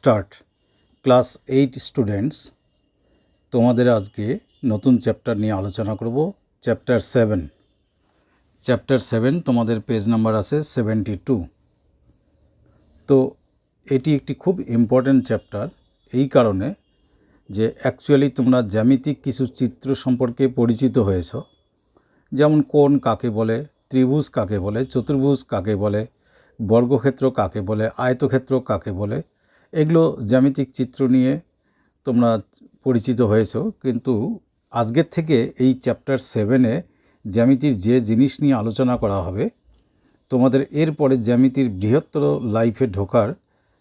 Start class eight students তোমাদের আজকে নতুন চ্যাপ্টার নিয়ে আলোচনা করব। চ্যাপ্টার সেভেন চ্যাপ্টার সেভেন তোমাদের পেজ নাম্বার আছে সেভেন্টি টু তো এটি একটি খুব ইম্পর্ট্যান্ট চ্যাপ্টার এই কারণে যে অ্যাকচুয়ালি তোমরা জ্যামিতিক কিছু চিত্র সম্পর্কে পরিচিত হয়েছ। যেমন কোন কাকে বলে, ত্রিভুজ কাকে বলে, চতুর্ভুজ কাকে বলে, বর্গক্ষেত্র কাকে বলে, আয়তক্ষেত্র কাকে বলে এগুলো জ্যামিতিক চিত্র নিয়ে তোমরা পরিচিত হয়েছ, কিন্তু আজকের থেকে এই চ্যাপ্টার সেভেনে জ্যামিতির যে জিনিস নিয়ে আলোচনা করা হবে, তোমাদের এরপরে জ্যামিতির বৃহত্তর লাইফে ঢোকার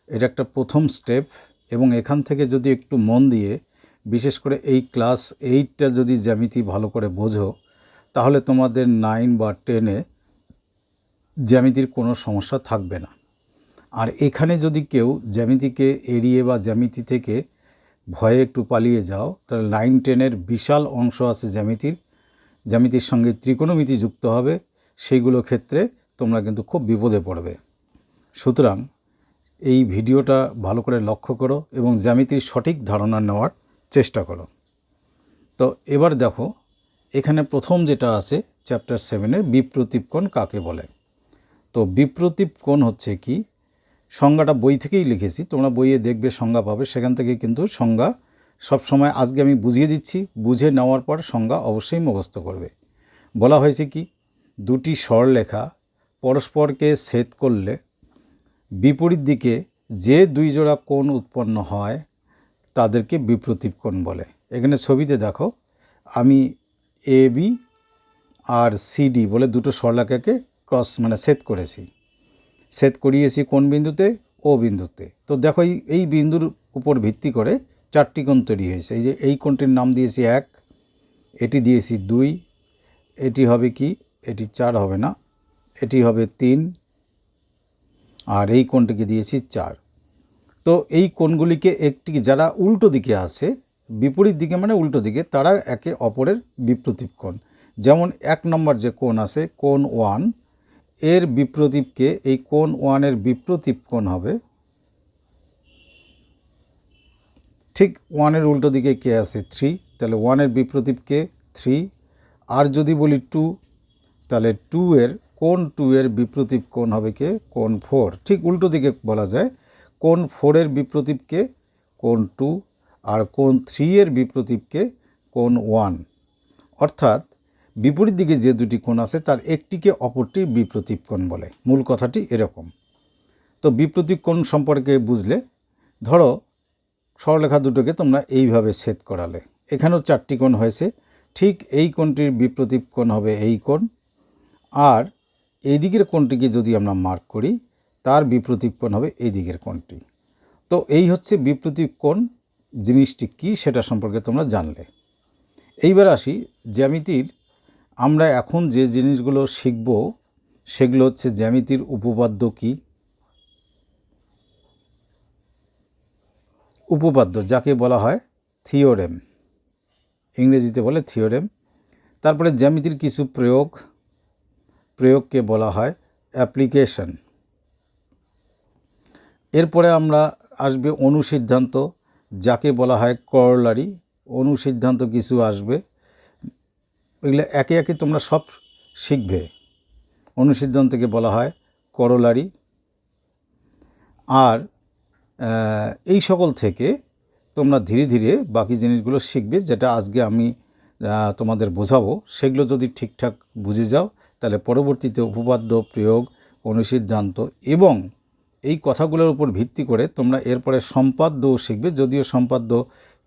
এটা একটা প্রথম স্টেপ এবং এখান থেকে যদি একটু মন দিয়ে, বিশেষ করে এই ক্লাস এইটটা যদি জ্যামিতি ভালো করে বোঝো, তাহলে তোমাদের নাইন বা টেনে জ্যামিতির কোনো সমস্যা থাকবে না। আর এখানে যদি কেউ জ্যামিতিকে এড়িয়ে বা জ্যামিতি থেকে ভয়ে একটু পালিয়ে যাও, তাহলে লাইন টেনের বিশাল অংশ আছে জ্যামিতির। জ্যামিতির সঙ্গে ত্রিকোণমিতি যুক্ত হবে, সেইগুলো ক্ষেত্রে তোমরা কিন্তু খুব বিপদে পড়বে। সুতরাং এই ভিডিওটা ভালো করে লক্ষ্য করো এবং জ্যামিতির সঠিক ধারণা নেওয়ার চেষ্টা করো। তো এবার দেখো, এখানে প্রথম যেটা আছে, চ্যাপ্টার সেভেনের বিপ্রতীপ কোণ কাকে বলে? তো বিপ্রতীপ কোণ হচ্ছে কি? সংজ্ঞাটা বই থেকেই লিখেছি, তোমরা বইয়ে দেখবে সংজ্ঞা পাবে, সেখান থেকে কিন্তু সংজ্ঞা সব সময় আজকে আমি বুঝিয়ে দিচ্ছি, বুঝে নেওয়ার পর সংজ্ঞা অবশ্যই মুখস্থ করবে। বলা হয়েছে কি, দুটি স্বরলেখা পরস্পরকে ছেদ করলে বিপরীত দিকে যে দুই জোড়া কোণ উৎপন্ন হয় তাদেরকে বিপ্রতীপ কোণ বলে। এখানে ছবিতে দেখো, আমি এ বি আর সিডি বলে দুটো স্বরলেখাকে ক্রস মানে ছেদ করেছি। ছেদ করিয়েছি কোন বিন্দুতে? ও বিন্দুতে। তো দেখো এই এই বিন্দুর উপর ভিত্তি করে চারটি কোণ তৈরি হয়েছে। এই যে এই কোণটির নাম দিয়েছি এক, এটি দিয়েছি দুই, এটি হবে কি? এটি চার হবে না, এটি হবে তিন, আর এই কোণটিকে দিয়েছি চার। তো এই কোণগুলিকে একটি যারা উল্টো দিকে আছে, বিপরীত দিকে মানে উল্টো দিকে, তারা একে অপরের বিপ্রতীপ কোণ। যেমন এক নম্বর যে কোণ আছে, কোণ ওয়ান এর বিপ্রতীপকে এই কোণ ওয়ানের বিপ্রতীপ কোণ হবে। ঠিক ওয়ানের উল্টো দিকে কে আছে? থ্রি তাহলে ওয়ানের বিপ্রতীপকে থ্রি আর যদি বলি টু তাহলে টু এর, কোণ টু এর বিপ্রতীপ কোণ হবে কে? কোন ফোর ঠিক উল্টো দিকে বলা যায় কোন ফোরের বিপ্রতীপকে কোন টু আর কোন থ্রি এর বিপ্রতীপকে কোন ওয়ান অর্থাৎ বিপরীত দিকে যে দুটি কোণ আছে, তার একটিকে অপরটির বিপ্রতীপ কোণ বলে। মূল কথাটি এরকম। তো বিপ্রতীপ কোণ সম্পর্কে বুঝলে, ধরো সরলেখা দুটোকে তোমরা এইভাবে ছেদ করালে। এখানেও চারটি কোণ হয়েছে। ঠিক এই কোণটির বিপ্রতীপ কোণ হবে এই কোণ। আর এই দিকের কোণটিকে যদি আমরা মার্ক করি, তার বিপ্রতীপ কোণ হবে এই দিকের কোণটি। তো এই হচ্ছে বিপ্রতীপ কোণ। জিনিসটি কী সেটা সম্পর্কে তোমরা জানলে। এইবার আসি জ্যামিতির আমরা এখন যে জিনিসগুলো শিখব, সেগুলো হচ্ছে জ্যামিতির উপপাদ্য কী? উপপাদ্য, যাকে বলা হয় থিওরেম। ইংরেজিতে বলে থিওরেম। তারপরে জ্যামিতির কিছু প্রয়োগ। প্রয়োগকে বলা হয় অ্যাপ্লিকেশন। এরপরে আমরা আসবে অনুসিদ্ধান্ত, যাকে বলা হয় করলারি। অনুসিদ্ধান্ত কিছু আসবে। এগুলো একে একে তোমরা সব শিখবে। অনুসিদ্ধান্তকে বলা হয় করলারি। আর এই সকল থেকে তোমরা ধীরে ধীরে বাকি জিনিসগুলো শিখবে যেটা আজকে আমি তোমাদের বোঝাবো। সেগুলো যদি ঠিকঠাক বুঝে যাও, তাহলে পরবর্তীতে উপপাদ্য, প্রয়োগ, অনুসিদ্ধান্ত এবং এই কথাগুলোর উপর ভিত্তি করে তোমরা এরপরে সম্পাদ্যও শিখবে। যদিও সম্পাদ্য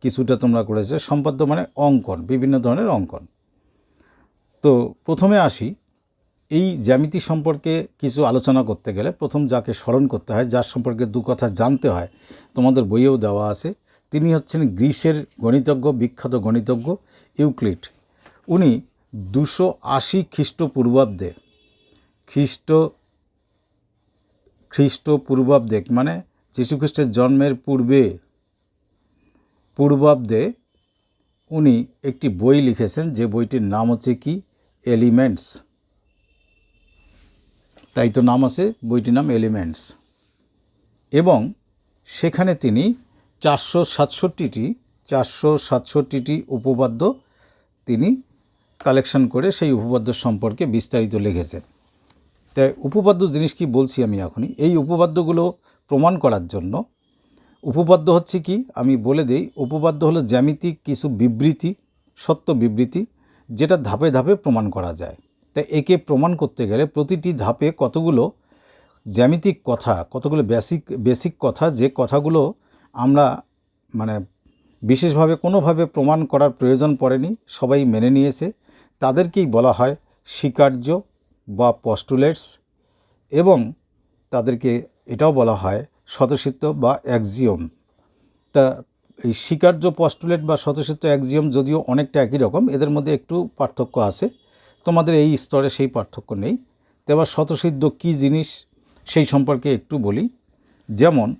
কিছুটা তোমরা করেছে। সম্পাদ্য মানে অঙ্কন, বিভিন্ন ধরনের অঙ্কন। তো প্রথমে আসি। এই জ্যামিতি সম্পর্কে কিছু আলোচনা করতে গেলে প্রথম যাকে স্মরণ করতে হয়, যার সম্পর্কে দু কথা জানতে হয়, তোমাদের বইয়েও দেওয়া আছে, তিনি হচ্ছেন গ্রিসের গণিতজ্ঞ, বিখ্যাত গণিতজ্ঞ ইউক্লিড। উনি দুশো আশি খ্রিস্টপূর্বাব্দে, খ্রিস্ট, খ্রিস্টপূর্বাব্দে মানে যীশুখ্রিস্টের জন্মের পূর্বে, পূর্বাব্দে উনি একটি বই লিখেছেন, যে বইটির নাম হচ্ছে কি? এলিমেন্টস। তাই তো নাম আছে, বইটির নাম এলিমেন্টস। এবং সেখানে তিনি চারশো সাতষট্টিটি চারশো সাতষট্টিটি উপপাদ্য তিনি কালেকশন করে সেই উপপাদ্য সম্পর্কে বিস্তারিত লিখেছেন। তাই উপপাদ্য জিনিস কি বলছি আমি এখনই? এই উপপাদ্যগুলো প্রমাণ করার জন্য উপপাদ্য হচ্ছে কি? আমি বলে দিই, উপপাদ্য হলো জ্যামিতিক কিছু বিবৃতি, সত্য বিবৃতি যেটা ধাপে ধাপে প্রমাণ করা যায়। তাই একে প্রমাণ করতে গেলে প্রতিটি ধাপে কতগুলো জ্যামিতিক কথা, কতগুলো বেসিক বেসিক কথা, যে কথাগুলো আমরা মানে বিশেষভাবে কোনোভাবে প্রমাণ করার প্রয়োজন পড়েনি, সবাই মেনে নিয়েছে। তাদেরকেই বলা হয় স্বীকার্য বা পস্টুলেটস এবং তাদেরকে এটাও বলা হয় স্বতঃসিদ্ধ বা অ্যাক্সিওম তা এই স্বীকার্য পস্টুলেট বা স্বতঃসিদ্ধ অ্যাক্সিওম যদিও অনেকটা একই রকম, এদের মধ্যে একটু পার্থক্য আছে। তোমাদের এই স্তরে সেই পার্থক্য নেই। তো এবার স্বতঃসিদ্ধ কী জিনিস সেই সম্পর্কে একটু বলি। যেমন,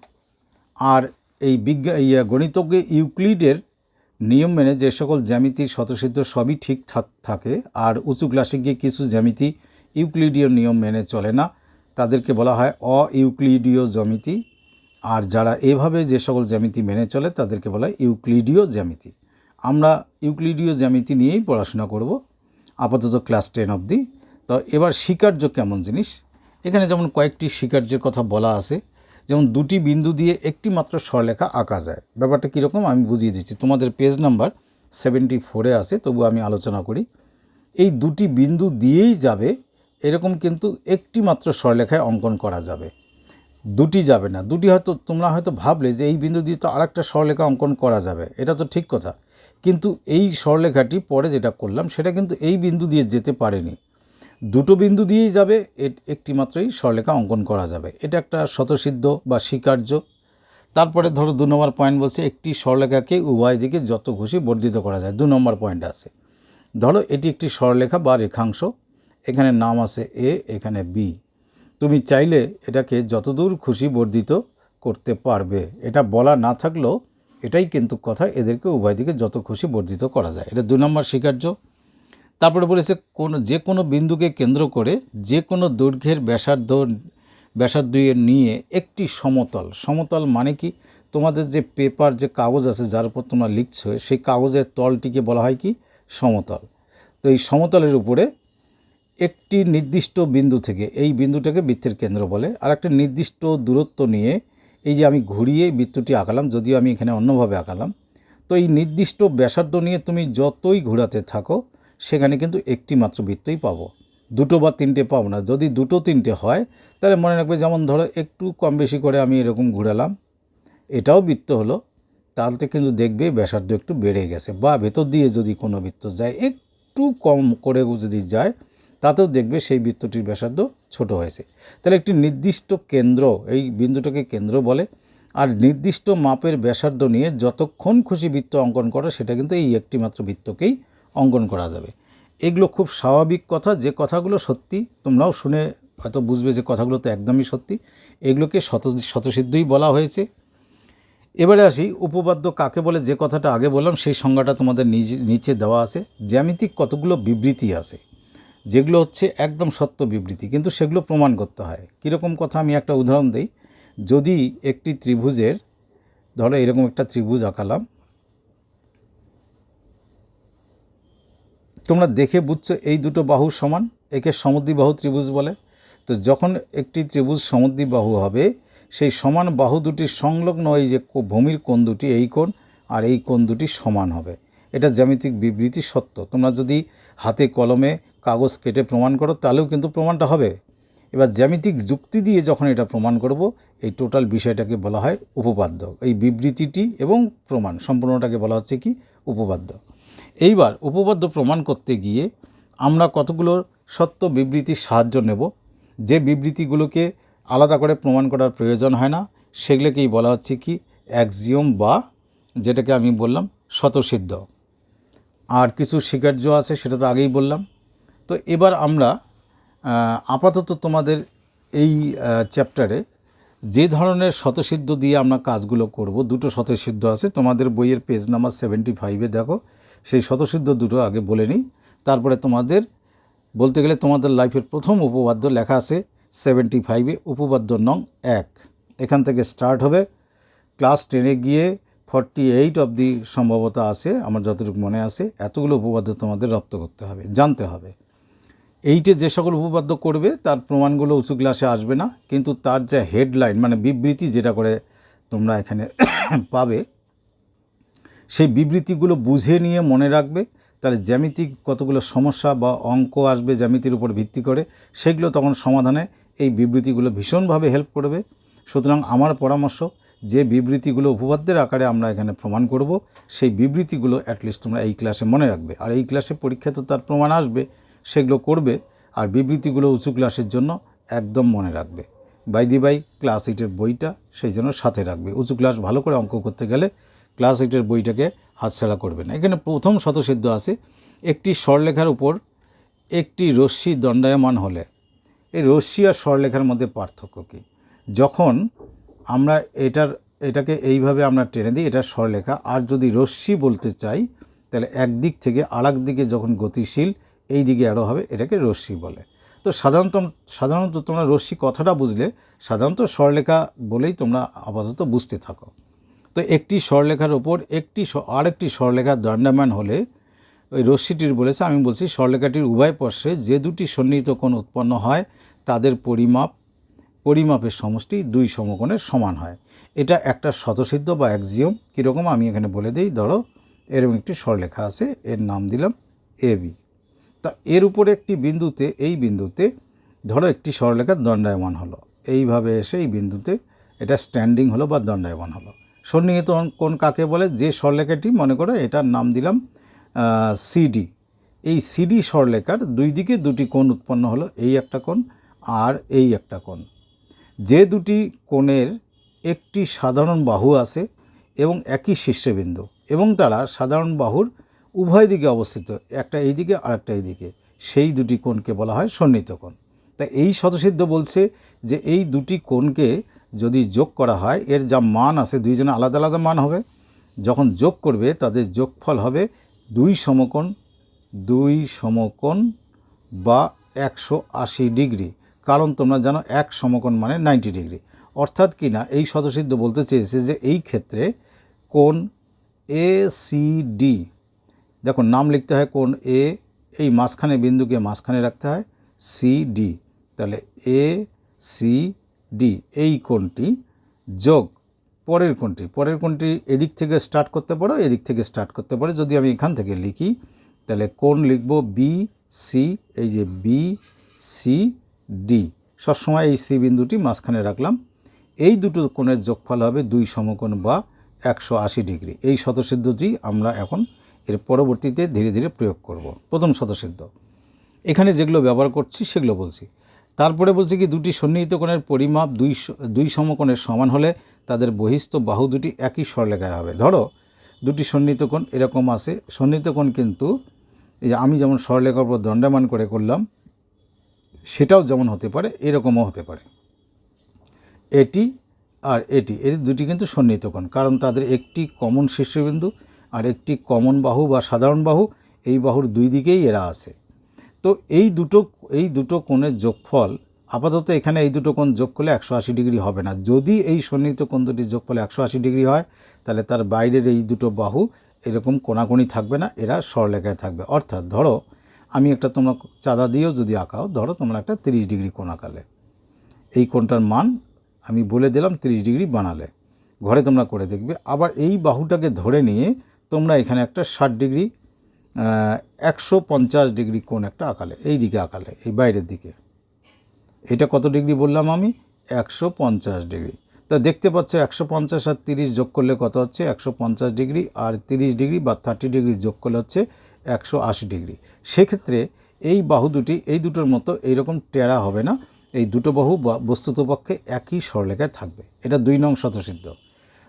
আর এই বিজ্ঞান ইয়া গণিতজ্ঞ ইউক্লিডের নিয়ম মেনে যে সকল জ্যামিতির স্বতঃসিদ্ধ সবই ঠিকঠাক থাকে আর উঁচু ক্লাসে গিয়ে কিছু জ্যামিতি ইউক্লিডীয় নিয়ম মেনে চলে না। তাদেরকে বলা হয় অ ইউক্লিডীয় জ্যামিতি। আর যারা এভাবে যে সকল জ্যামিতি মেনে চলে, তাদেরকে বলা হয় ইউক্লিডীয় জ্যামিতি। আমরা ইউক্লিডীয় জ্যামিতি নিয়েই পড়াশোনা করব, আপাতত ক্লাস টেন অবধি। তো এবার স্বীকার্য কেমন জিনিস? এখানে যেমন কয়েকটি স্বীকার্যের কথা বলা আছে, যেমন দুটি বিন্দু দিয়ে একটি মাত্র স্বরলেখা আঁকা যায়। ব্যাপারটা কীরকম আমি বুঝিয়ে দিচ্ছি। তোমাদের পেজ নাম্বার সেভেন্টি ফোরে আছে, তবু আমি আলোচনা করি। এই দুটি বিন্দু দিয়েই যাবে, এরকম কিন্তু একটি মাত্র স্বরলেখায় অঙ্কন করা যাবে। দুটি যাবে না। দুটি হয়তো তোমরা হয়তো ভাবলে যে এই বিন্দু দিয়ে তো আরেকটা স্বরলেখা অঙ্কন করা যাবে। এটা তো ঠিক কথা। কিন্তু এই স্বরলেখাটি পরে যেটা করলাম, সেটা কিন্তু এই বিন্দু দিয়ে যেতে পারেনি। দুটো বিন্দু দিয়েই যাবে একটি মাত্রই স্বরলেখা অঙ্কন করা যাবে। এটা একটা স্বতঃসিদ্ধ বা স্বীকার্য। তারপরে ধরো দু নম্বর পয়েন্ট বলছে, একটি স্বরলেখাকে উভয় দিকে যত খুশি বর্ধিত করা যায়। দু নম্বর পয়েন্ট আছে। ধরো এটি একটি স্বরলেখা বা রেখাংশ। এখানে নাম আছে এ এখানে বি তুমি চাইলে এটাকে যতদূর খুশি বর্ধিত করতে পারবে। এটা বলা না থাকলেও এটাই কিন্তু কথা এদেরকে উভয় দিকে যত খুশি বর্ধিত করা যায়। এটা দু নম্বর স্বীকার্য। তারপরে বলেছে, কোন, যে কোনো বিন্দুকে কেন্দ্র করে যে কোনো দৈর্ঘ্যের ব্যাসার্ধ ব্যাসার্ধ নিয়ে একটি সমতল। সমতল মানে কি? তোমাদের যে পেপার, যে কাগজ আছে যার উপর তোমরা লিখছো, সেই কাগজের তলটিকে বলা হয় কি? সমতল। তো এই সমতলের উপরে একটি নির্দিষ্ট বিন্দু থেকে, এই বিন্দুটাকে বৃত্তের কেন্দ্র বলে। আর একটা নির্দিষ্ট দূরত্ব নিয়ে এই যে আমি ঘুরিয়ে বৃত্তটি আঁকালাম, যদিও আমি এখানে অন্যভাবে আঁকালাম, তো এই নির্দিষ্ট ব্যাসার্ধ নিয়ে তুমি যতই ঘোরাতে থাকো, সেখানে কিন্তু একটি মাত্র বৃত্তই পাবো। দুটো বা তিনটে পাবো না। যদি দুটো তিনটে হয়, তাহলে মনে রাখবে যেমন ধরো একটু কম বেশি করে আমি এরকম ঘুরালাম, এটাও বৃত্ত হলো তাহলে কিন্তু দেখবে ব্যাসার্ধ একটু বেড়ে গেছে। বা ভেতর দিয়ে যদি কোনো বৃত্ত যায়, একটু কম করে যদি যায় তাতেও দেখবে সেই বৃত্তটির ব্যাসার্ধ ছোট হয়েছে। তাহলে একটি নির্দিষ্ট কেন্দ্র, এই বিন্দুটাকে কেন্দ্র বলে, আর নির্দিষ্ট মাপের ব্যাসার্ধ নিয়ে যতক্ষণ খুশি বৃত্ত অঙ্কন করো, সেটা কিন্তু এই একটি মাত্র বৃত্তকেই অঙ্কন করা যাবে। এগুলো খুব স্বাভাবিক কথা, যে কথাগুলো সত্যি, তোমরাও শুনে হয়তো বুঝবে যে কথাগুলো তো একদমই সত্যি। এগুলোকে শত, শতসিদ্ধই বলা হয়েছে। এবারে আসি, উপপাদ্য কাকে বলে? যে কথাটা আগে বললাম, সেই সংজ্ঞাটা তোমাদের নিচে দেওয়া আছে। জ্যামিতিক কতগুলো বিবৃতি আছে? যেগুলো হচ্ছে একদম সত্য বিবৃতি, কিন্তু সেগুলো প্রমাণ করতে হয়। কীরকম কথা আমি একটা উদাহরণ দিই। যদি একটি ত্রিভুজের, ধরো এরকম একটা ত্রিভুজ আঁকালাম, তোমরা দেখে বুঝছ এই দুটো বাহু সমান, একে সমদ্বিবাহু ত্রিভুজ বলে। তো যখন একটি ত্রিভুজ সমদ্বিবাহু হবে, সেই সমান বাহু দুটির সংলগ্ন এই যে ভূমির কোণ দুটি, এই কোণ আর এই কোণ দুটি সমান হবে। এটা জ্যামিতিক বিবৃতি সত্য। তোমরা যদি হাতে কলমে কাগজ কেটে প্রমাণ করো, তাহলেও কিন্তু প্রমাণটা হবে। এবার জ্যামিতিক যুক্তি দিয়ে যখন এটা প্রমাণ করব, এই টোটাল বিষয়টাকে বলা হয় উপপাদ্য এই বিবৃতিটি এবং প্রমাণ সম্পূর্ণটাকে বলা হচ্ছে কি উপপাদ্য এইবার উপপাদ্য প্রমাণ করতে গিয়ে আমরা কতগুলো সত্য বিবৃতির সাহায্য নেব। যে বিবৃতিগুলোকে আলাদা করে প্রমাণ করার প্রয়োজন হয় না, সেগুলোকেই বলা হচ্ছে কি অ্যাক্সিওম বা যেটাকে আমি বললাম স্বতঃসিদ্ধ। আর কিছু স্বীকার্য আছে, সেটা তো আগেই বললাম। তো এবার আমরা আপাতত তোমাদের এই চ্যাপ্টারে যে ধরনের শতসিদ্ধ দিয়ে আমরা কাজগুলো করব, দুটো শতসিদ্ধ আছে। তোমাদের বইয়ের পেজ নাম্বার সেভেন্টি ফাইভে দেখো, সেই শতসিদ্ধ দুটো আগে বলে নিই। তারপরে তোমাদের, বলতে গেলে তোমাদের লাইফের প্রথম উপপাদ্য লেখা আছে সেভেন্টি ফাইভে উপপাদ্য নং এক। এখান থেকে স্টার্ট হবে। ক্লাস টেনে গিয়ে ফর্টি এইট অবধি সম্ভবত আছে, আমার যতটুকু মনে আছে, এতগুলো উপপাদ্য তোমাদের রপ্ত করতে হবে, জানতে হবে। এইটে যে সকল উপপাদ্য করবে, তার প্রমাণগুলো উঁচু ক্লাসে আসবে না, কিন্তু তার যে হেডলাইন মানে বিবৃতি যেটা করে তোমরা এখানে পাবে, সেই বিবৃতিগুলো বুঝে নিয়ে মনে রাখবে, তাহলে জ্যামিতিক কতগুলো সমস্যা বা অঙ্ক আসবে জ্যামিতির উপর ভিত্তি করে, সেগুলো তখন সমাধানে এই বিবৃতিগুলো ভীষণভাবে হেল্প করবে। সুতরাং আমার পরামর্শ, যে বিবৃতিগুলো উপপাদ্যের আকারে আমরা এখানে প্রমাণ করব, সেই বিবৃতিগুলো অ্যাটলিস্ট তোমরা এই ক্লাসে মনে রাখবে। আর এই ক্লাসে পরীক্ষা তো তার প্রমাণ আসবে সেগুলো করবে আর বিবৃতিগুলো উঁচু ক্লাসের জন্য একদম মনে রাখবে। বাই দি বাই ক্লাস এইটের বইটা সেই জন্য সাথে রাখবে। উঁচু ক্লাস ভালো করে অঙ্ক করতে গেলে ক্লাস এইটের বইটাকে হাতছাড়া করবে না। এখানে প্রথম শতসিদ্ধ আছে, একটি স্বরলেখার উপর একটি রশ্মি দণ্ডায়মান হলে। এই রশ্মি আর স্বরলেখার মধ্যে পার্থক্য কী? যখন আমরা এটার, এটাকে এইভাবে আমরা টেনে দিই, এটা স্বরলেখা, আর যদি রশ্মি বলতে চাই, তাহলে একদিক থেকে আরেক দিকে যখন গতিশীল এই দিকে আরও হবে, এটাকে রশ্মি বলে। তো সাধারণত সাধারণত তোমরা রশ্মি কথাটা বুঝলে, সাধারণত স্বরলেখা বলেই তোমরা আপাতত বুঝতে থাকো। তো একটি স্বরলেখার ওপর একটি আরেকটি স্বরলেখার দণ্ডায়মান হলে ওই রশ্মিটির বলেছে, আমি বলছি স্বরলেখাটির উভয় পার্শ্বে যে দুটি সন্নিহিত কোণ উৎপন্ন হয়, তাদের পরিমাপ, পরিমাপের সমষ্টি দুই সমকোণের সমান হয়। এটা একটা শতসিদ্ধ বা একজিয়ম কীরকম আমি এখানে বলে দিই, ধরো, এরকম একটি স্বরলেখা আছে, এর নাম দিলাম এ বি। তা এর উপরে একটি বিন্দুতে, এই বিন্দুতে, ধরো একটি সরলেখার দণ্ডায়মান হলো। এইভাবে এসে এই বিন্দুতে এটা স্ট্যান্ডিং হলো বা দণ্ডায়মান হলো। সন্নিহিত কোণ কাকে বলে? যে সরলেখাটি মনে করো এটার নাম দিলাম সিডি এই সিডি সরলেখার দুই দিকে দুটি কোণ উৎপন্ন হলো, এই একটা কোণ আর এই একটা কোণ। যে দুটি কোণের একটি সাধারণ বাহু আছে এবং একই শীর্ষবিন্দু এবং তারা সাধারণ বাহুর উভয় দিকে অবস্থিত, একটা এই দিকে আর একটা এই দিকে সেই দুটি কোণকে বলা হয় সন্নিহিত কোণ। তা এই শতসিদ্ধ বলছে যে এই দুটি কোণকে যদি যোগ করা হয়, এর যা মান আছে দুইজনে আলাদা আলাদা মান হবে। যখন যোগ করবে, তাদের যোগফল হবে দুই সমকোণ দুই সমকোণ বা একশো আশি ডিগ্রি। কারণ তোমরা জানো, এক সমকোণ মানে নাইনটি ডিগ্রি। অর্থাৎ কি না, এই শতসিদ্ধ বলতে চেয়েছে যে এই ক্ষেত্রে কোণ এ সি ডি দেখো নাম লিখতে হয় কোণ এ, এই মাঝখানে বিন্দুকে মাঝখানে রাখতে হয় সি ডি তাহলে এ সি ডি এই কোণটি যোগ পরের কোণটি। পরের কোণটি এদিক থেকে স্টার্ট করতে পারো, এদিক থেকে স্টার্ট করতে পারো। যদি আমি এখান থেকে লিখি, তাহলে কোণ লিখব বি সি এই যে বি সি ডি সবসময় এই সি বিন্দুটি মাঝখানে রাখলাম। এই দুটো কোণের যোগফল হবে দুই সমকোণ বা একশো আশি ডিগ্রি। এই শতসিদ্ধটি আমরা এখন এর পরবর্তীতে ধীরে ধীরে প্রয়োগ করব। প্রথম শতসিদ্ধ এখানে যেগুলো ব্যবহার করছি সেগুলো বলছি। তারপরে বলছি কি, দুটি সন্নিহিত কোণের পরিমাপ দুই দুই সমকোণের সমান হলে তাদের বহিস্থ বাহু দুটি একই স্বরলেখায় হবে। ধরো, দুটি সন্নিহিত কোণ এরকম আছে। সন্নিহিত কোণ কিন্তু, এই যে আমি যেমন স্বরলেখার উপর দণ্ডায়মান করে করলাম, সেটাও যেমন হতে পারে, এরকমও হতে পারে। এটি আর এটি এর দুটি কিন্তু সন্নিহিত কোণ। কারণ তাদের একটি কমন শীর্ষবিন্দু আর একটি কমন বাহু বা সাধারণ বাহু, এই বাহুর দুই দিকেই এরা আছে। তো এই দুটো এই দুটো কোণের যোগফল, আপাতত এখানে এই দুটো কোণ যোগ করলে একশো আশি ডিগ্রি হবে না। যদি এই সন্নিহিত কোণ দুটির যোগফল একশো আশি ডিগ্রি হয়, তাহলে তার বাইরের এই দুটো বাহু এরকম কোণাকোণি থাকবে না, এরা সরলেখায় থাকবে। অর্থাৎ ধরো, আমি একটা তোমরা চাঁদা দিয়েও যদি আঁকাও, ধরো তোমরা একটা তিরিশ ডিগ্রি কোণ আঁকালে। এই কোণটার মান আমি বলে দিলাম তিরিশ ডিগ্রি বানালে। ঘরে তোমরা করে দেখবে। আবার এই বাহুটাকে ধরে নিয়ে তোমরা এখানে একটা ষাট ডিগ্রি একশো পঞ্চাশ ডিগ্রি কোণ একটা আঁকালে, এই দিকে আঁকালে, এই বাইরের দিকে। এটা কত ডিগ্রি বললাম আমি? একশো পঞ্চাশ ডিগ্রি। তা দেখতে পাচ্ছ একশো পঞ্চাশ আর তিরিশ যোগ করলে কত হচ্ছে? একশো পঞ্চাশ ডিগ্রি, আর তিরিশ ডিগ্রি বা থার্টি ডিগ্রি যোগ করলে হচ্ছে একশো আশি ডিগ্রি। সেক্ষেত্রে এই বাহু দুটি, এই দুটোর মতো এইরকম টেরা হবে না। এই দুটো বাহু বস্তুতপক্ষে একই স্বরলেখায় থাকবে। এটা দুই নং শতসিদ্ধ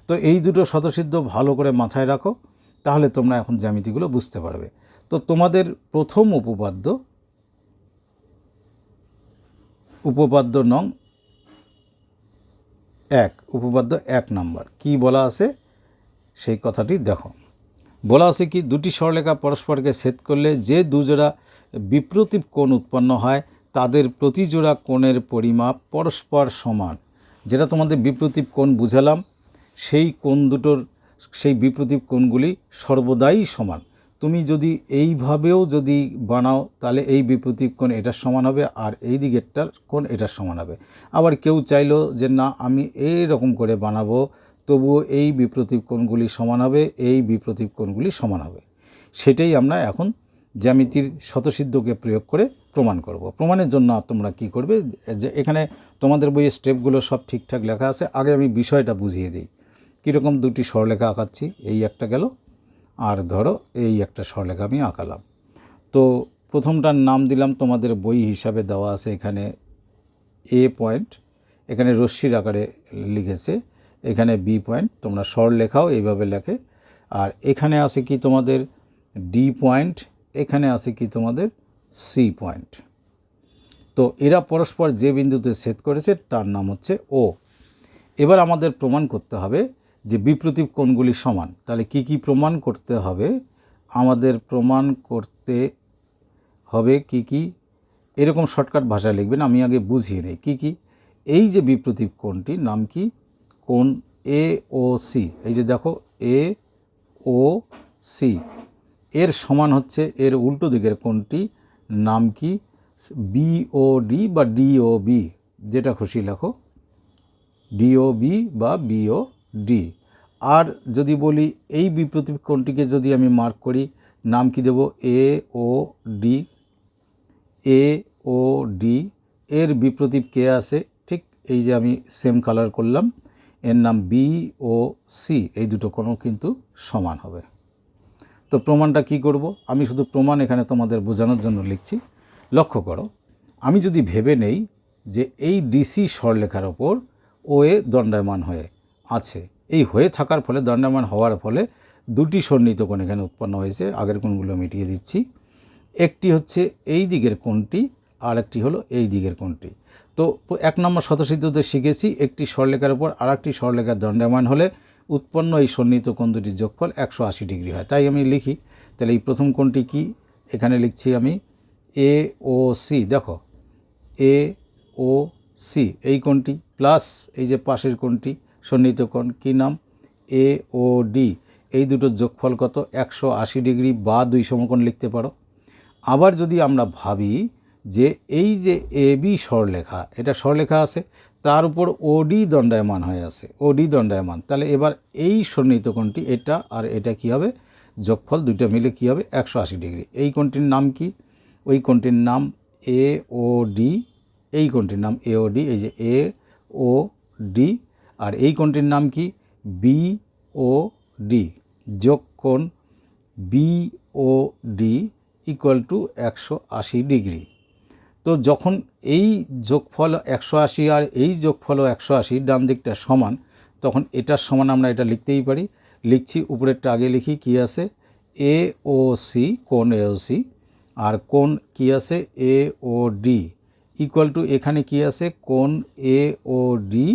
তো এই দুটো শতসিদ্ধ ভালো করে মাথায় রাখো। তাহলে তোমরা এখন জ্যামিতিগুলো বুঝতে পারবে। তো তোমাদের প্রথম উপপাদ্য উপপাদ্য নং এক, উপপাদ্য এক নাম্বার। কি বলা আছে? সেই কথাটি দেখো। বলা আছে কি, দুটি সরলেখা পরস্পরকে ছেদ করলে যে দুজোড়া বিপ্রতীপ কোণ উৎপন্ন হয়, তাদের প্রতি জোড়া কোণের পরিমাপ পরস্পর সমান। যেটা তোমাদের বিপ্রতীপ কোণ বুঝালাম, সেই কোণ দুটোর সেই বিপ্রতীপ কোণগুলি সর্বদাই সমান। তুমি যদি এইভাবেও যদি বানাও, তাহলে এই বিপ্রতীপ কোণ এটার সমান হবে আর এই দিকেরটার কোণ এটার সমান হবে। আবার কেউ চাইলো যে, না, আমি এই রকম করে বানাবো, তবুও এই বিপ্রতীপ কোণগুলি সমান হবে, এই বিপ্রতীপ কোণগুলি সমান হবে। সেটাই আমরা এখন জ্যামিতির শতসিদ্ধকে প্রয়োগ করে প্রমাণ করব। প্রমাণের জন্য তোমরা কি করবে? যে, এখানে তোমাদের বইয়ে স্টেপগুলো সব ঠিকঠাক লেখা আছে। আগে আমি বিষয়টা বুঝিয়ে দিই। কীরকম দুটি সরলেখা আঁকাচ্ছি? এই একটা গেল, আর ধরো এই একটা স্বরলেখা আমি আঁকালাম। তো প্রথমটার নাম দিলাম তোমাদের বই হিসাবে দেওয়া আছে এখানে এ পয়েন্ট এখানে রশ্মির আকারে লিখেছে, এখানে বি পয়েন্ট তোমরা স্বর লেখাও এইভাবে লেখে। আর এখানে আছে কি তোমাদের ডি পয়েন্ট এখানে আছে কি তোমাদের সি পয়েন্ট তো এরা পরস্পর যে বিন্দুতে ছেদ করেছে তার নাম হচ্ছে ও এবার আমাদের প্রমাণ করতে হবে যে বিপ্রতীপ কোণগুলি সমান, তাহলে কি কি প্রমাণ করতে হবে? আমাদের প্রমাণ করতে হবে কি কি? এরকম শর্টকাট ভাষায় লিখবেন, আমি আগে বুঝিয়ে নিই। কী কী? এই যে বিপ্রতীপ কোণটি নাম কি? কোণ এ ও সি। এই যে দেখো, এ ও সি। এর সমান হচ্ছে, এর উল্টো দিকের কোণটি নাম কি? বিওডি বা ডিওবি যেটা খুশি লেখো। ডিওবি বা বিও ডি আর যদি বলি এই বিপ্রতীপ কোণটিকে যদি আমি মার্ক করি, নাম কি দেব? এ O D A O D এর বিপ্রতীপ কে আছে? ঠিক এই যে আমি সেম কালার করলাম। এর নাম বি ও সি এই দুটো কোনো কিন্তু সমান হবে। তো প্রমাণটা কি করব? আমি শুধু প্রমাণ এখানে তোমাদের বোঝানোর জন্য লিখছি। লক্ষ্য করো, আমি যদি ভেবে নেই যে এই ডিসি স্বরলেখার ওপর ও এ দণ্ডায়মান হয়ে আছে। এই হয়ে থাকার ফলে দণ্ডায়মান হওয়ার ফলে দুটি সন্নিহিত কোণ এখানে উৎপন্ন হয়েছে। আগের কোণগুলো মিটিয়ে দিচ্ছি। একটি হচ্ছে এই দিকের কোণটি আর একটি হলো এই দিকের কোণটি। তো এক নম্বর শতসিদ্ধতে শিখেছি, একটি স্বরলেখার উপর আর একটি স্বরলেখার দণ্ডায়মান হলে উৎপন্ন এই সন্নিহিত কোণ দুটির যোগফল একশো আশি ডিগ্রি হয়। তাই আমি লিখি। তাহলে এই প্রথম কোণটি কি? এখানে লিখছি আমি এ ও সি। দেখো, এ ও সি, এই কোণটি, প্লাস এই যে পাশের কোণটি সন্নিহিত কোণ কী নাম? এ ও ডি এই দুটোর যোগফল কত? একশো আশি ডিগ্রি বা দুই সমকোণ লিখতে পারো। আবার যদি আমরা ভাবি যে এই যে এ বি স্বরলেখা, এটা স্বরলেখা আছে, তার উপর ওডি দণ্ডায়মান হয়ে আছে ওডি দণ্ডায়মান, তাহলে এবার এই সন্নিহিত কোণটি এটা আর এটা কি হবে? যোগফল দুইটা মিলে কি হবে? একশো আশি ডিগ্রি। এই কোণটির নাম কি? ওই কোণটির নাম এ ও ডি এই কোণটির নাম এ ও ডি এই যে এ ও ডি আর এই কোণটির নাম কি? B O D. যোগ কোণ B O D equal to একশো আশি ডিগ্রি। তো যখন এই যোগফল একশো আশি আর এই যোগফলও একশো আশি ডান দিকটা সমান, তখন এটার সমান আমরা এটা লিখতেই পারি। লিখছি, উপরেরটা আগে লিখি, কি আছে? এ ও সি কোন এ ও সি। আর কোন কি আছে? A O D. Equal to এখানে কি আছে? কোন এ ও ডি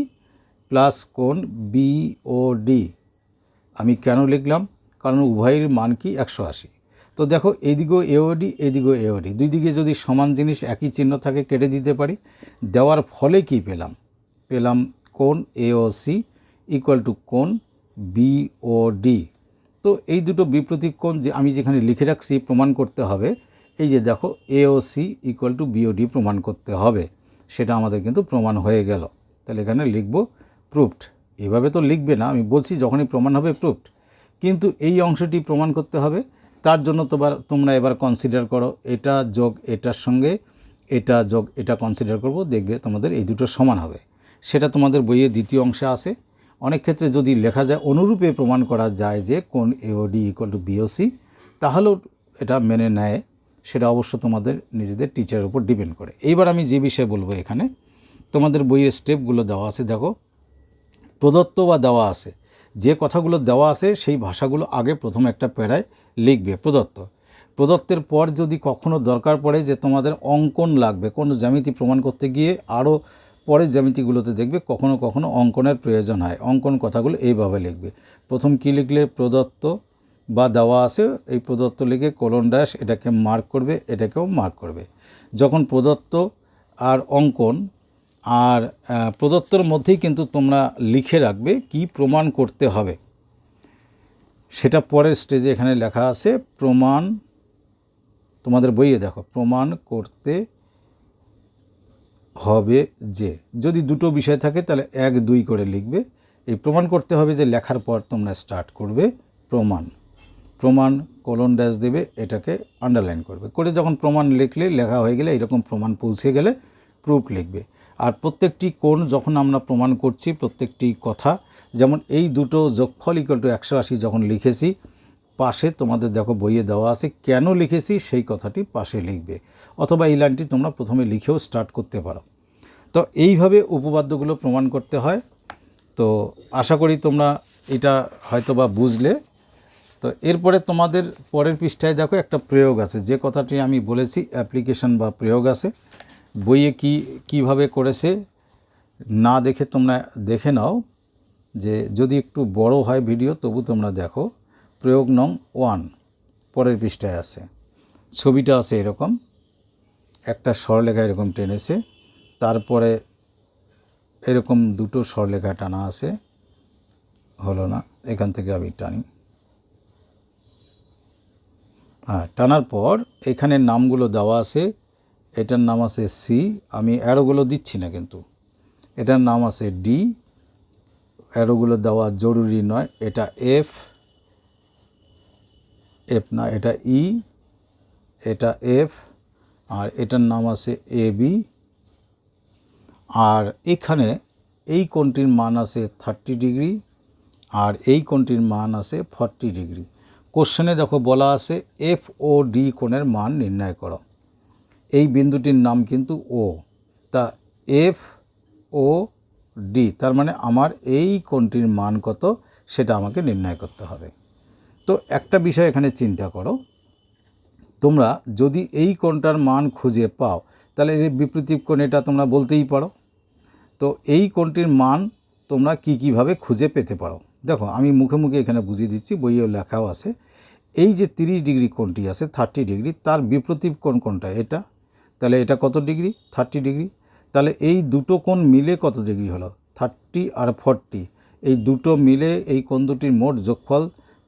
প্লাস কোন বি ও ডি আমি কেন লিখলাম? কারণ উভয়ের মান কি একশো আশি। তো দেখো এইদিকেও এওডি এদিকেও এওডি দুই দিকে যদি সমান জিনিস একই চিহ্ন থাকে, কেটে দিতে পারি। দেওয়ার ফলে কি পেলাম? পেলাম কোন এওসি ইকুয়াল টু কোন বিওডি তো এই দুটো বিপ্রতীক কোণ যে আমি যেখানে লিখে রাখছি, প্রমাণ করতে হবে। এই যে দেখো এওসি ইকুয়াল টু বিওডি প্রমাণ করতে হবে। সেটা আমাদের কিন্তু প্রমাণ হয়ে গেল। তাহলে এখানে লিখব প্রুফড এভাবে তো লিখবে না, আমি বলছি যখনই প্রমাণ হবে প্রুফড কিন্তু এই অংশটি প্রমাণ করতে হবে, তার জন্য তোমার, তোমরা এবার কনসিডার করো, এটা যোগ এটার সঙ্গে, এটা যোগ এটা কনসিডার করব, দেখবে তোমাদের এই দুটো সমান হবে। সেটা তোমাদের বইয়ের দ্বিতীয় অংশে আছে। অনেক ক্ষেত্রে যদি লেখা যায়, অনুরূপে প্রমাণ করা যায় যে কোন এওডি ইকুয়াল টু বিওসি তাহলেও এটা মেনে নেয়। সেটা অবশ্য তোমাদের নিজেদের টিচারের উপর ডিপেন্ড করে। এইবার আমি যে বিষয়ে বলব এখানে, তোমাদের বইয়ের স্টেপগুলো দেওয়া আছে, দেখো। প্রদত্ত বা দেওয়া আছে। যে কথাগুলো দেওয়া আছে, সেই ভাষাগুলো আগে প্রথম একটা প্যারায় লিখবে, প্রদত্ত। প্রদত্তের পর যদি কখনো দরকার পড়ে যে তোমাদের অঙ্কন লাগবে, কোনো জ্যামিতি প্রমাণ করতে গিয়ে আরও পরের জ্যামিতিগুলোতে দেখবে কখনো কখনো অঙ্কনের প্রয়োজন হয়। অঙ্কন কথাগুলো এইভাবে লিখবে। প্রথম কী লিখলে? প্রদত্ত বা দেওয়া আছে, এই প্রদত্ত লিখে কোলন ড্যাশ এটাকে মার্ক করবে, এটাকেও মার্ক করবে। যখন প্রদত্ত আর অঙ্কন আর প্রদত্তর মধ্যেই কিন্তু তোমরা লিখে রাখবে কি প্রমাণ করতে হবে। সেটা পরের স্টেজে এখানে লেখা আছে, প্রমাণ, তোমাদের বইয়ে দেখো, প্রমাণ করতে হবে যে। যদি দুটো বিষয় থাকে তাহলে এক, দুই করে লিখবে। এই প্রমাণ করতে হবে যে লেখার পর তোমরা স্টার্ট করবে প্রমাণ। প্রমাণ কোলন ড্যাশ দেবে, এটাকে আন্ডারলাইন করবে। করে যখন প্রমাণ লিখলে, লেখা হয়ে গেলে এরকম প্রমাণ পৌঁছে গেলে প্রুফ লিখবে। আর প্রত্যেকটি কোণ যখন আমরা প্রমাণ করছি, প্রত্যেকটি কথা, যেমন এই দুটো যোগফল ইকুয়াল টু একশো আশি যখন লিখেছি, পাশে তোমাদের দেখো বইয়ে দেওয়া আছে, কেন লিখেছি, সেই কথাটি পাশে লিখবে। অথবা এই লাইনটি তোমরা প্রথমে লিখেও স্টার্ট করতে পারো। তো এইভাবে উপপাদ্যগুলো প্রমাণ করতে হয়। তো আশা করি তোমরা এটা হয়তো বা বুঝলে। তো এরপরে তোমাদের পরের পৃষ্ঠায় দেখো একটা প্রয়োগ আছে। যে কথাটি আমি বলেছি, অ্যাপ্লিকেশন বা প্রয়োগ আছে বইয়ে কি, কীভাবে করেছে, না দেখে তোমরা দেখে নাও, যে যদি একটু বড় হয় ভিডিও, তবু তোমরা দেখো। প্রয়োগ নং ওয়ান, পরের পৃষ্ঠায় আছে। ছবিটা আছে এরকম। একটা স্বরলেখা এরকম টেনেছে। তারপরে এরকম দুটো স্বরলেখা টানা আছে। হলো না, এখান থেকে আমি টানি। হ্যাঁ টানার পর এখানে নামগুলো দেওয়া আছে। এটার নাম আছে সি আমি অ্যারোগুলো দিচ্ছি না কিন্তু। এটার নাম আছে ডি অ্যারোগুলো দেওয়া জরুরি নয়, এটা এফ এফ না, এটা ই এটা এফ আর এটার নাম আছে এ বি আর এখানে এই কোণটির মান আছে থার্টি ডিগ্রি আর এই কোণটির মান আছে ফর্টি ডিগ্রি কোশ্চেনে দেখো বলা আছে এফ ও ডি কোণের মান নির্ণয় করো। এই বিন্দুটির নাম কিন্তু ও তা এফ ও ডি তার মানে আমার এই কোণটির মান কত সেটা আমাকে নির্ণয় করতে হবে। তো একটা বিষয় এখানে চিন্তা করো। তোমরা যদি এই কোণটার মান খুঁজে পাও, তাহলে এর বিপরীত কোণ এটা তোমরা বলতেই পারো। তো এই কোণটির মান তোমরা কি কীভাবে খুঁজে পেতে পারো? দেখো, আমি মুখে মুখে এখানে বুঝিয়ে দিচ্ছি, বইয়েও লেখাও আছে। এই যে তিরিশ ডিগ্রি কোণটি আছে থার্টি ডিগ্রি, তার বিপ্রতীপ কোণ কোনটা? এটা। তাহলে এটা কত ডিগ্রি? Thirty degree. তাহলে এই দুটো কোণ মিলে কত ডিগ্রি হলো? থার্টি আর ফর্টি। এই দুটো মিলে এই কোণ দুটির মোট যোগফল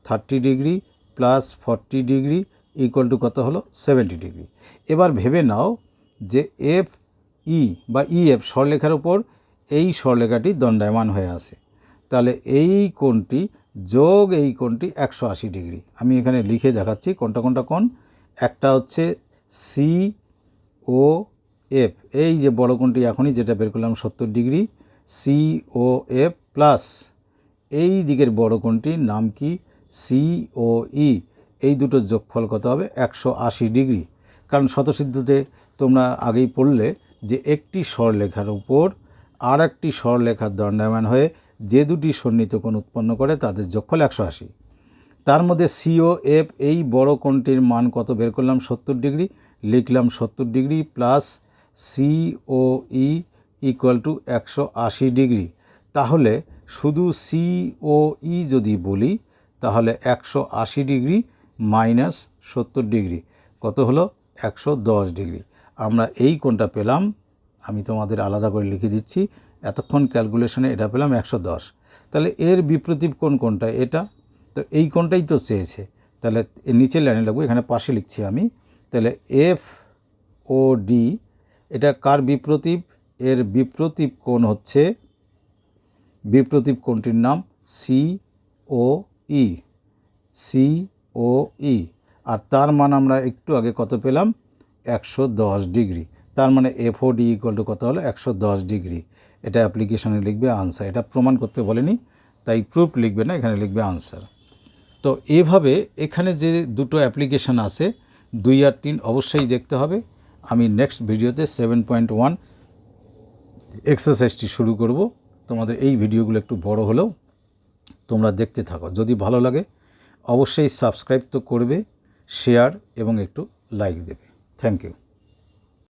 thirty degree plus forty degree equal to কত হলো? Seventy degree. এবার ভেবে নাও যে এফ ই বা ই এফ স্বরলেখার উপর এই স্বরলেখাটি দণ্ডায়মান হয়ে আছে। তাহলে এই কোণটি যোগ এই কোণটি একশো আশি ডিগ্রি। আমি এখানে লিখে দেখাচ্ছি কোনটা কোনটা কোণ। একটা হচ্ছে সি ও এফ এই যে বড় কোণটি এখনই যেটা বের করলাম, সত্তর degree C O F plus এই দিকের বড় কোণটির নাম কি? সি ও ই এই দুটো যোগফল কত হবে? একশো আশি ডিগ্রি। কারণ শতসিদ্ধতে তোমরা আগেই পড়লে যে একটি স্বরলেখার উপর আর একটি স্বরলেখার দণ্ডায়মান হয়ে যে দুটি সন্নিহিত কোণ উৎপন্ন করে তাদের যোগফল একশো আশি। তার মধ্যে সিও এফ এই বড় কোণটির মান কত বের করলাম? সত্তর ডিগ্রি। লিখলাম সত্তর degree plus C O E equal to একশো আশি ডিগ্রি। তাহলে শুধু সিও ই যদি বলি, তাহলে একশো আশি ডিগ্রি মাইনাস সত্তর ডিগ্রি। কত হলো? একশো দশ ডিগ্রি। আমরা এই কোণটা পেলাম, আমি তোমাদের আলাদা করে লিখে দিচ্ছি, এতক্ষণ ক্যালকুলেশনে এটা পেলাম একশো দশ। তাহলে এর বিপ্রতীপ কোণ কোনটা এটা? তো এই কোণটাই তো চেয়েছে। তাহলে নিচের লাইনে লাগবো, এখানে পাশে লিখছি আমি। তাহলে এফ ও ডি এটা কার বিপ্রতীপ? এর বিপ্রতীপ কোণ হচ্ছে, বিপ্রতীপ কোণটির নাম সি ও ই সি ও ই আর তার মান আমরা একটু আগে কত পেলাম? একশো দশ ডিগ্রি। তার মানে F O D equal to কত হলো? একশো দশ ডিগ্রি। এটা অ্যাপ্লিকেশানে লিখবে আনসার এটা প্রমাণ করতে বলেনি, তাই প্রুফ লিখবে না, এখানে লিখবে আনসার তো এভাবে এখানে যে দুটো অ্যাপ্লিকেশান আছে দুই আর তিন অবশ্যই দেখতে হবে। আমি নেক্সট ভিডিওতে সেভেন পয়েন্ট ওয়ান এক্সারসাইজটি শুরু করব। তোমাদের এই ভিডিওগুলো একটু বড় হলেও তোমরা দেখতে থাকো। যদি ভালো লাগে, অবশ্যই সাবস্ক্রাইব তো করবে শেয়ার এবং একটু লাইক দেবে। Thank you